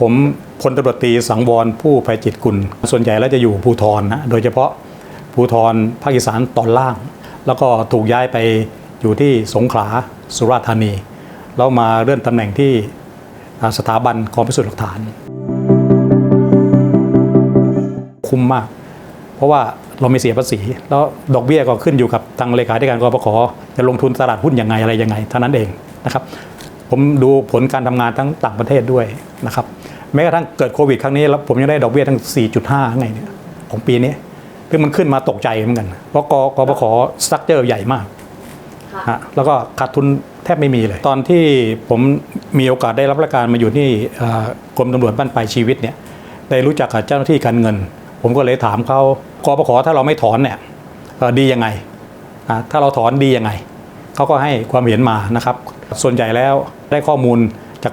ผมพลตรตรีสังวรผู้ภัยจิตกุล ส่วนใหญ่แล้วจะอยู่ภูทรนะโดยเฉพาะภูทรภาคอีสานตอนล่าง แล้วก็ถูกย้ายไปอยู่ที่สงขลาสุราษฎร์ธานี แล้วมาเลื่อนตำแหน่งที่สถาบันกองพิสูจน์หลักฐาน คุ้มมาก เพราะว่าเราไม่เสียภาษี แล้วดอกเบี้ยก็ขึ้นอยู่กับทางเลขาธิการกรปขจะลงทุนตลาดหุ้นยังไงอะไรยังไงเท่านั้นเองนะครับ ผมดูผลการทำงานทั้งต่างประเทศด้วยนะครับแม้กระทั่งเกิดโควิดครั้งนี้แล้วผมยังได้ดอกเบี้ยทั้ง 4.5 ไงเนี่ยของปีนี้คือมันขึ้นมาตกใจเหมือนกัน เพราะกกปขสตรัคเจอร์ใหญ่มากค่ะฮะแล้วก็ขาดทุนแทบไม่มีเลย ตอนที่ผมมีโอกาสได้รับราชการมาอยู่ที่เอ่อกรมตำรวจบ้านปลายชีวิตเนี่ยได้รู้จักกับเจ้าหน้าที่การเงิน ผมก็เลยถามเขากปขถ้าเราไม่ถอนเนี่ยเอ่อดียังไงอ่าถ้าเราถอนดียังไงเขาก็ให้ความเห็นมานะครับ ส่วนใหญ่แล้วได้ข้อมูลจาก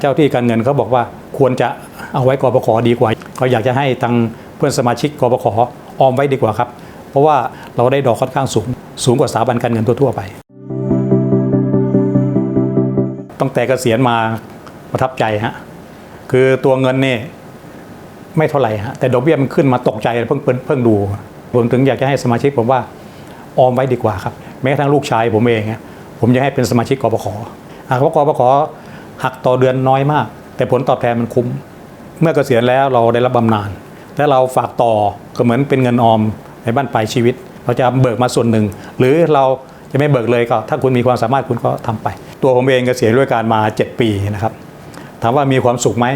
เจ้าที่การเงินเขาบอกว่าควรจะเอาไว้กอปขอดีกว่าเขาอยากจะให้ทางเพื่อนสมาชิกกอปขอออมไว้ดีกว่าครับ เพราะว่าเราได้ดอกค่อนข้างสูง สูงกว่าสถาบันการเงินทั่วๆไป ตั้งแต่เกษียณมาประทับใจฮะคือตัวเงินเนี่ยไม่เท่าไหร่ฮะแต่ดอกเบี้ยมันขึ้นมาตกใจเพิ่งเพิ่งดูผมถึงอยากจะให้สมาชิกผมว่าออมไว้ดีกว่าครับแม้กระทั่งลูกชายผมเอง ผมจะให้เป็นสมาชิกกบขอะเพราะกบขหักต่อเดือนน้อยมาก แต่ผลตอบแทนมันคุ้ม เมื่อเกษียณแล้วเราได้รับบำนาญแต่เราฝากต่อก็เหมือนเป็นเงินออมในบ้านปลายชีวิต เราจะเบิกมาส่วนหนึ่ง หรือเราจะไม่เบิกเลยก็ ถ้าคุณมีความสามารถคุณก็ทำไป ตัวผมเองเกษียณด้วยการมา 7 ปีนะครับ ถามว่ามีความสุขไหม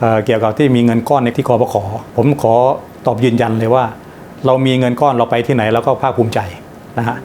เเกี่ยวกับที่มีเงินก้อนในที่กบขอผมขอตอบยืนยันเลยว่า เรามีเงินก้อนเราไปที่ไหนเราก็ภาคภูมิใจนะฮะ